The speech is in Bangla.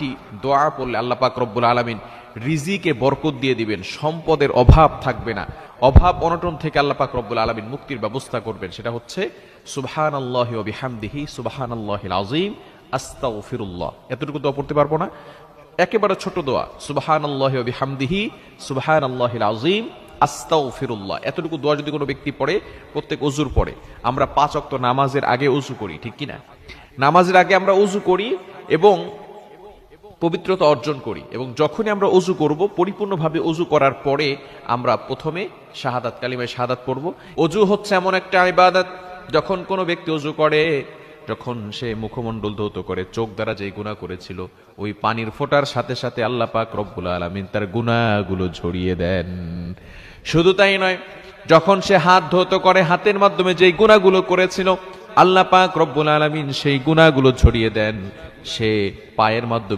আরেকটি দোয়া পড়লে আল্লাহ পাক রব্বুল আলমিন রিজিকে বরকত দিয়ে দিবেন, সম্পদের অভাব থাকবে না। অভাব অনটন থেকে আল্লাহ পাক রব্বুল আলমিন মুক্তির ব্যবস্থা করবেন। সেটা হচ্ছে সুবহান আল্লাহ বিহামদিহি সুবহান আল্লাহ আজিম আস্তাগফিরুল্লাহ। এতটুকু দোয়া পড়তে পারব না? একেবারে ছোট দোয়া সুবহান আল্লাহ বিহামদিহি সুবহান আল্লাহ আজিম আস্তাগফিরুল্লাহ। এতটুকু দোয়া যদি কোনো ব্যক্তি পড়ে, প্রত্যেক অজুর পড়ে আমরা পাঁচ অক্ত নামাজের আগে উজু করি, ঠিক কিনা? নামাজের আগে আমরা উজু করি এবং পবিত্রতা অর্জন করি এবং যখনই আমরা অজু করব, পরিপূর্ণভাবে অজু করার পরে আমরা প্রথমে শাহাদাত, কালিমায় শাহাদাত পড়ব। অজু হচ্ছে এমন একটা ইবাদত, যখন কোনো ব্যক্তি অজু করে, যখন সে মুখমণ্ডল ধৌত করে, চোখ দ্বারা যেই গুণা করেছিল, ওই পানির ফোটার সাথে সাথে আল্লাহ পাক রব্বুল আলমিন তার গুণাগুলো ঝরিয়ে দেন। শুধু তাই নয়, যখন সে হাত ধৌত করে, হাতের মাধ্যমে যেই গুণাগুলো করেছিল, আল্লাহ পাক রব্বুল আলমিন সেই গুণাগুলো ছড়িয়ে দেন। সে পায়ের মাধ্যমে